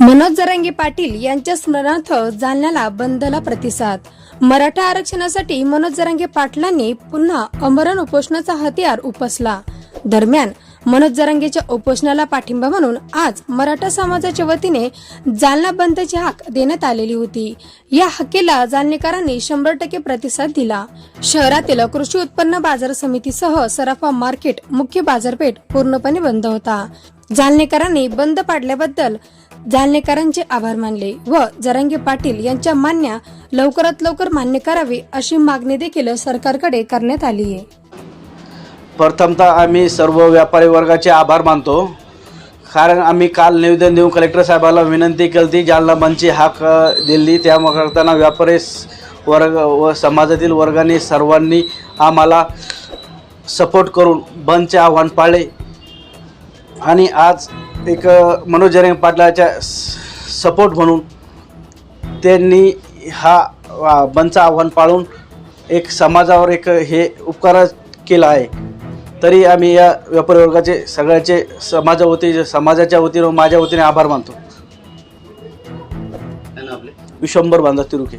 मनोज जरांगे पाटील यांच्या स्मरणार्थ जालन्याला बंदला प्रतिसाद. मराठा आरक्षणासाठी मनोज जरांगे पाटलांनी पुन्हा अमरण उपोषणाचा हत्यार उपसला. दरम्यान मनोज जरांगेच्या उपोषणाला पाठिंबा म्हणून आज मराठा समाजाच्या वतीने जालना बंदची हाक देण्यात आलेली होती. या हकेला जालनेकरांनी शंभर टक्के प्रतिसाद दिला. शहरातील कृषी उत्पन्न बाजार समितीसह सराफा मार्केट मुख्य बाजारपेठ पूर्णपणे बंद होता. जालनेकरांनी बंद पाडल्याबद्दल जालनेकरांचे आभार मानले व जरांगे पाटील यांच्या मान्या लवकरात लवकर मान्य करावी अशी मागणी देखील सरकारकडे करण्यात आली आहे. प्रथमतः आम्ही सर्व व्यापारी वर्गाचे आभार मानतो. कारण आम्ही काल निवेदन देऊन कलेक्टर साहेबाला विनंती केली होती जालना बंदची हाक दिली. त्यामुळे करताना व्यापारी वर्ग व समाजातील वर्गाने सर्वांनी आम्हाला सपोर्ट करून बंदचे आव्हान पाळले. आणि आज एक मनोज जरे पाटलाच्या सपोर्ट म्हणून त्यांनी हा बंदचं आव्हान पाळून एक समाजावर एक हे उपकार केला आहे. तरी आम्ही या व्यापारी वर्गाचे सगळ्याचे समाजा वती समाजाच्या वतीनं माझ्या वतीने आभार मानतो. विश्वंभर बांधा तिरुके.